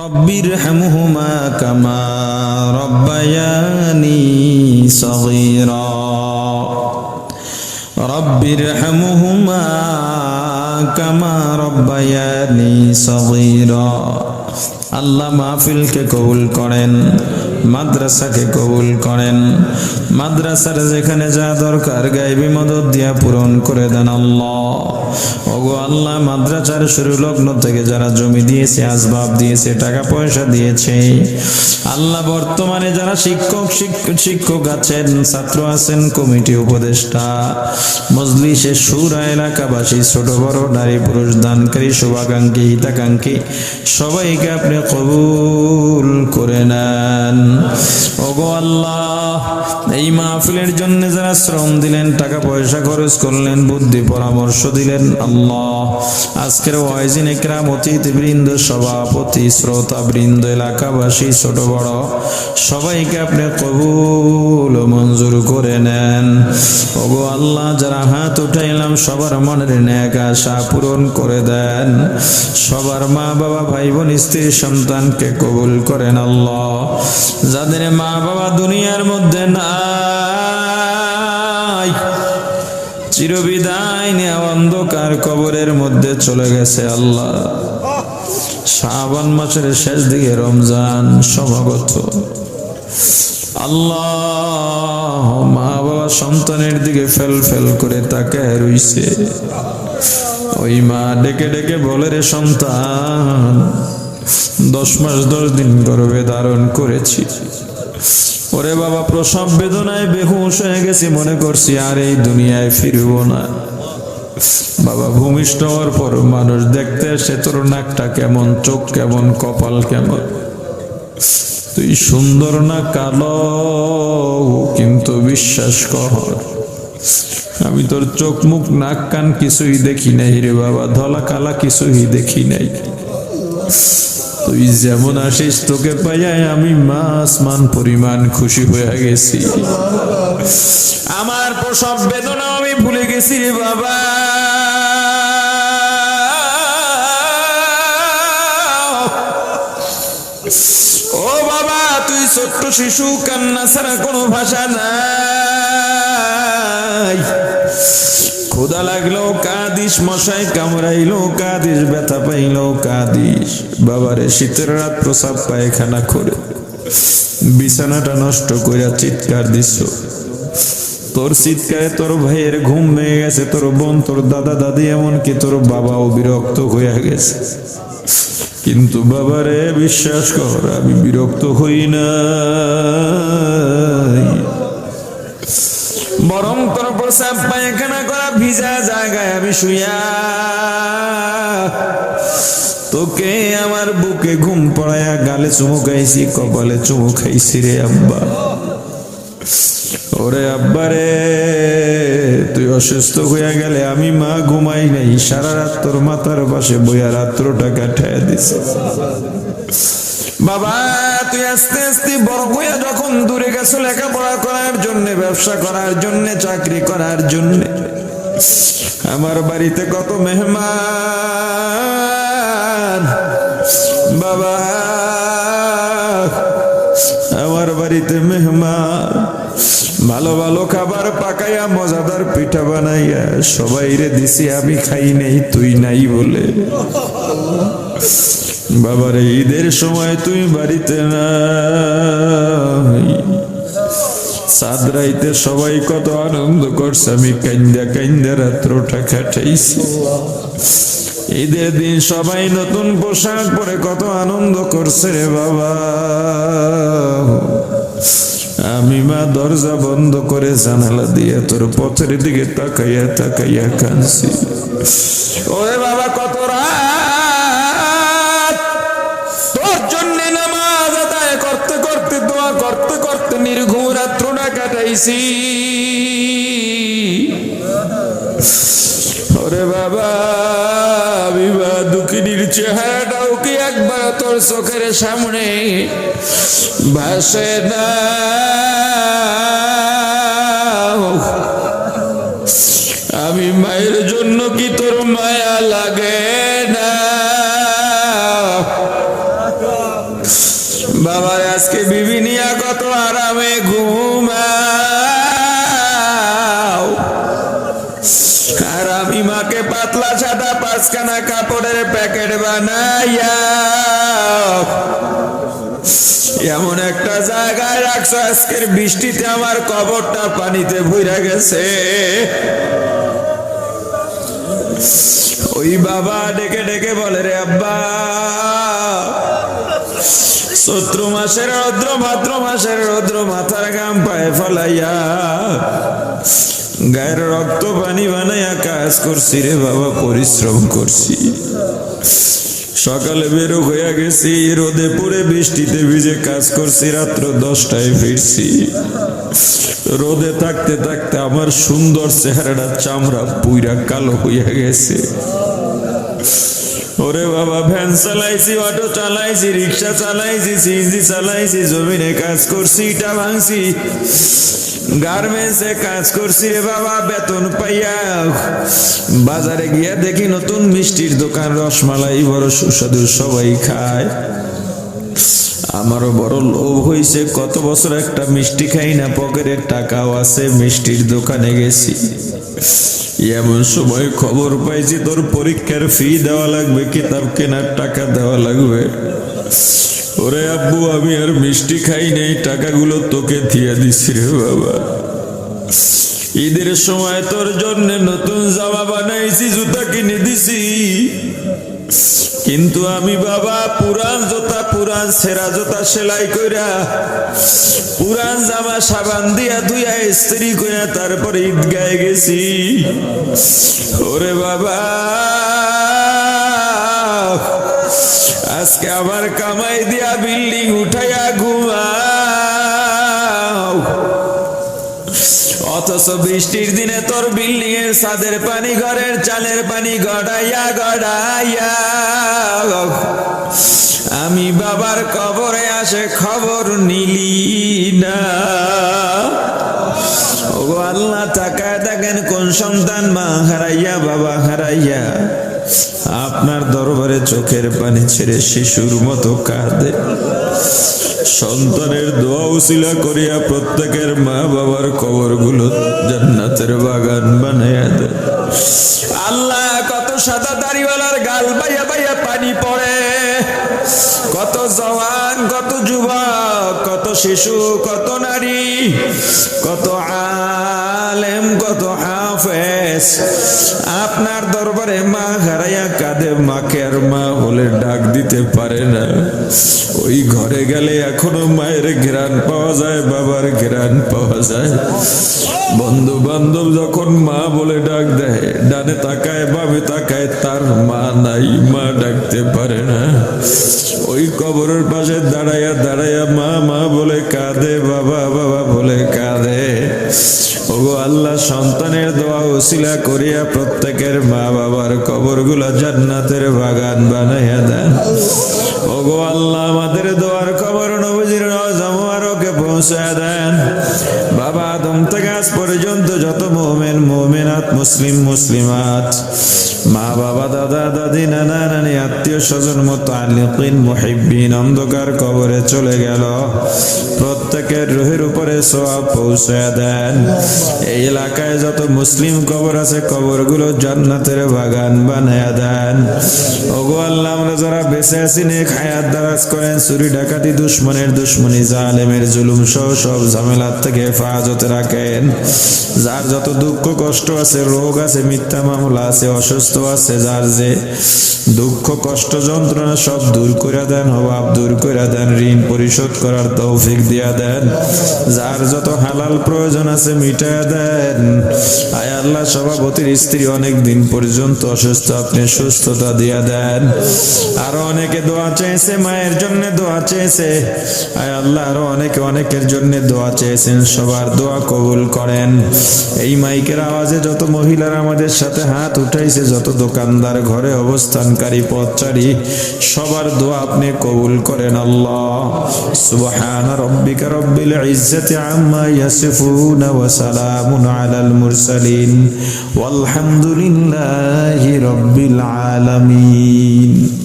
রব্বির হামহুমা কামা রব্বায়ানি সগীরা। রব্বির হামহুমা কামা রব্বায়ানি সগীরা। আল্লাহ মাহফিলকে কবুল করেন। মাদ্রাসাকে কবুল করেন। মাদ্রাসার যেখানে যা দরকার গাইবি মদত দিয়া পূরণ করে দেন আল্লাহ। ওগো আল্লাহ, মাদ্রাসার শুরু লগ্ন থেকে যারা জমি দিয়েছে, আসবাব দিয়েছে, টাকা পয়সা দিয়েছে, আল্লাহ বর্তমানে যারা শিক্ষক শিক- শিক্ষক আছেন, ছাত্র আছেন, কমিটি উপদেষ্টা, মজলিসে সুরা এলাকাবাসী, ছোট বড় নারী পুরুষ দানকারী, শুভাকাঙ্ক্ষী, হিতাকাঙ্ক্ষী, সবাইকে আপনি কবুল করে নেন। ওগো আল্লাহ, এই মাহফিলের জন্য যারা শ্রম দিলেন, টাকা পয়সা খরচ করলেন, বুদ্ধি পরামর্শ দিলেন, আল্লাহ, আজকের ওয়াইজিন একরাম অতিথি বৃন্দ সভাপতি শ্রোতা বৃন্দ এলাকাবাসী, ছোট, বড়, সবাইকে আপনি কবুল মঞ্জুর করে নেন। ওগো আল্লাহ, যারা হাত উঠাইলাম, সবার মনের ন্যাক আশা পূরণ করে দেন। সবার মা বাবা ভাই বোন স্ত্রী, সন্তানকে কবুল করেন, আল্লাহ। যাদের মা বাবা দুনিয়ার মধ্যে নাই, চিরবিদায় নেওয়া অন্ধকার কবরের মধ্যে চলে গেছে আল্লাহ। শ্রাবণ মাসের শেষ দিকে রমজান সমাগত। আল্লাহ মা বাবা সন্তানের দিকে ফেল ফেল করে তাকে রইছে। ওই মা ডেকে ডেকে বলে, রে সন্তান দশ মাস, দশ দিন গর্ভে ধারণ করেছি। ওরে বাবা, প্রসব বেদনায় বেহুশ হয়ে গেছি, মনে করছি আর এই দুনিয়ায় ফিরব না। বাবা, ভূমিষ্ঠ হওয়ার পর মানুষ দেখতে সে তোর নাকটা কেমন, চোখ কেমন, কপাল কেমন। তুই সুন্দর না কালো, কিন্তু বিশ্বাস কর। আমি তোর চোখ মুখ, নাক কান কিছুই দেখি নাই রে বাবা, ধলা কালা কিছুই দেখি নাই। তুই যেমন আসিস, তোকে পাইয়াই আমি মাস মান পরিমাণ খুশি হয়ে গেছি। আমার প্রসব বেদনা আমি ভুলে গেছি রে বাবা। ও বাবা, তুই ছোট্ট শিশু, কান্না ছাড়া কোনো ভাষা নাই। ক্ষুদা লাগল, কাদিস মশাই কামড়াইলো, কাদিস ব্যথা পাইলো, কাদিস। বাবারে, শীতের রাত প্রসাব পায়খানা করে। বিছানাটা নষ্ট কইরা চিৎকার দিছ। তোর চিৎকারে তোর ভাইয়ের ঘুম ভেঙে গেছে, তোর বোন, তোর দাদা, দাদি, এমনকি তোর বাবাও বিরক্ত হয়ে গেছে। কিন্তু বাবারে, বিশ্বাস কর, আমি বিরক্ত হই না। বরং তোর প্রসাব পায়খানা করা ভিজা জায়গায় আমি শুয়া তোকে আমার বুকে ঘুম পড়ায়া গালে চুমু খাইছি, কপালে চুমু খাইছি রে আব্বা। ওরে আব্বা রে, তুই অসুস্থ হইয়া গেলে আমি মা ঘুমাই নাই, সারা রাত তোর মাথার পাশে বইয়া রাত্রটা কাটায় দিছে। বাবা, তুই আস্তে আস্তে বড় হইয়া যখন দূরে গেছো লেখাপড়া করার জন্য, ব্যবসা করার জন্য, চাকরি করার জন্য। আমার বাড়িতে কত মেহমান। বাবা, আমার বাড়িতে মেহমান। ভালো ভালো খাবার পাকাইয়া, মজাদার পিঠা বানাইয়া সবাই রে দিছি, আমি খাই নেই, তুই নাই বলে। বাবারে, ঈদের সময় তুই বাড়িতে নাই। সাদরাইতে সবাই কত আনন্দ করছে, আমি কান্দা কান্দা রাত্রটা কাটাইছি। ঈদের দিন সবাই নতুন পোশাক পরে কত আনন্দ করছে রে বাবা। আমি মা দরজা বন্ধ করে জানালা দিয়ে তোর পথের দিকে তাকাইয়া তাকাইয়া কাঁদছি। ওরে বাবা, কত রাত! কাটাইছি ওরে বাবা বিবাহ দুঃখিনীর চেহারাটাও কি একবার তোর চোখের সামনে ভাসে না? পাঁচখানা কাপড়ের প্যাকেট বানাইয়া। এমন একটা জায়গায় রাখছো, আজকের বৃষ্টিতে আমার কবরটা পানিতে ভুইরা গেছে। ওই বাবা ডেকে ডেকে বলে, রে আব্বা, চৈত্র মাসের রৌদ্র ভাদ্র মাসের রৌদ্র মাথার গাম পায়ে ফলাইয়া। গায়ের রক্ত পানি বানাইয়া কাজ করছি রে বাবা, পরিশ্রম করছি। সকালে বেরো হইয়া গেছি, রোদে পড়ে বৃষ্টিতে ভিজে কাজ করছি, রাত্র দশটায় ফিরছি। রোদে থাকতে থাকতে আমার সুন্দর চেহারাটা চামড়া পুইরা কালো হইয়া গেছে। ওরে বাবা, ভ্যান চালাইছি, অটো চালাইছি, রিক্সা চালাইছি, সিএনজি চালাইছি, জমিনে কাজ করছি, ইটা ভাঙছি। গার্মেন্টসে কাজ করছি রে বাবা, বেতন পাইয়া। বাজারে গিয়া দেখি নতুন মিষ্টির দোকান, রসমালাই, বড় সুস্বাদু সবাই খায়। আমারও বড় লোভ হইছে, কত বছর একটা মিষ্টি খাই না, পকেটের টাকাও আছে, মিষ্টির দোকানে গেছি। এমন সময় খবর পাইছি, তোর পরীক্ষার ফি দেওয়া লাগবে, কিতাব কেনার টাকা দেওয়া লাগবে। ওরে আব্বু, আমি আর মিষ্টি খাই নেই, টাকাগুলো তোকে দিয়ে দিছি রে বাবা। ঈদের সময় তোর জন্য নতুন জামা বানাইছি, জুতা কিনে দিছি। কিন্তু আমি বাবা, পুরান জোতা, পুরান সেরা জোতা সেলাই কইরা, পুরান জামা সাবান দিয়া ধুইয়া স্ত্রী কইরা তারপরে ঈদগায় গেছি। ওরে বাবা। আজকে আমার কামাই দিয়া বিল্ডিং উঠাইয়া ঘুমাও। অথচ বৃষ্টির দিনে তোর বিল্ডিং এর ছাদের পানি, ঘরের চালের পানি গড়াইয়া গড়াইয়া। আমি বাবার কবরে আসে খবর নিলি না। ও আল্লাহ তাকায় দেখেন কোন সন্তান মা হারাইয়া, বাবা হারাইয়া। আপনার দরবারে চোখের পানি ছেড়ে শিশুর মতো কাঁদে। সন্তানের দোয়া উসিলা করিয়া প্রত্যেকের মা বাবার কবরগুলো জান্নাতের বাগান বানাইয়া দেয়। আল্লাহ, কত সাদা দাড়িওয়ালার গাল বাইয়া বাইয়া পানি পড়ে। কত জওয়ান, কত যুবক, কত শিশু, কত নারী, কত আলেম, কত হাফেজ। আপনার দরবারে মা কাঁদে মাকে আর মা বলে ডাক দিতে পারে না। ওই ঘরে গেলে এখনও মায়ের ঘেরান পাওয়া যায়, বাবার ঘেরান পাওয়া যায়। বন্ধু বান্ধব যখন মা বলে ডাক দেয়, ডানে তাকায়, বামে তাকায়, তার মা নাই, মা ডাকতে পারে না। ওই কবরের পাশে দাঁড়াইয়া দাঁড়াইয়া মা মা বলে কাঁদে, বাবা বাবা বলে কাঁদে। আল্লাহ সন্তানের দোয়া উসিলা করিয়া প্রত্যেকের মা বাবার কবরগুলা জান্নাতের বাগান বানাইয়া দেন। ওগো আল্লাহ, আমাদের দোয়ার কবর নবজির নজমারকে পৌঁছায় দেন। বাবা আদম থেকে আজ পর্যন্ত যত মোমেন, মোমেনাত, মুসলিম, মুসলিমাত মা বাবা, দাদা, দাদি, নানা, নানি, আত্মীয় স্বজন মতো আলিকিন, মুহিব্বিন, অন্ধকার কবরে চলে গেল। প্রত্যেকের রুহের উপরে সোয়াব পৌঁছায় দেন। এই এলাকায় যত মুসলিম কবর আছে, কবরগুলো জান্নাতের বাগান বানায়া দেন। ওগো আল্লাহ, আমরা যারা বেঁচে আছি, নেক হায়াত দারাজ করেন, চুরি ডাকাতি, দুশ্মনের দুশ্মনী, জালেমের জুলুম সহ সব ঝামেলার থেকে হেফাজতে রাখেন। যার যত দুঃখ, কষ্ট আছে, রোগ আছে, মিথ্যা মামলা আছে, অসুস্থ আছে, যার যে দুঃখ, কষ্ট, যন্ত্রণা সব দূর করে দেন, অভাব দূর করে দেন, ঋণ পরিশোধ করার তৌফিক দিয়া দেন। যার যত হালাল প্রয়োজন আছে মিটায়া দেন। আয় আল্লাহ, সভাপতির স্ত্রী অনেক দিন পর্যন্ত অসুস্থ, আপনি সুস্থতা দিয়া দেন। আরও অনেকে দোয়া চেয়েছে, মায়ের জন্য দোয়া চেয়েছে। আয় আল্লাহ, আরও অনেকে অনেকের জন্য দোয়া চেয়েছেন, সবার দোয়া কবুল করেন। এই মাইকের আওয়াজে যত মহিলারা আমাদের সাথে হাত উঠাইছে, যত যত দোকানদার ঘরে অবস্থানকারী পথচারী, সবার দোয়া আপনি কবুল করেন আল্লাহ। সুবহান রব্বিকা রব্বিল ইজ্জাতি আম্মা ইয়াসিফুন ওয়া সালামুন আলাল মুরসালিন। ওয়ালহামদুলিল্লাহি রব্বিল আলামিন।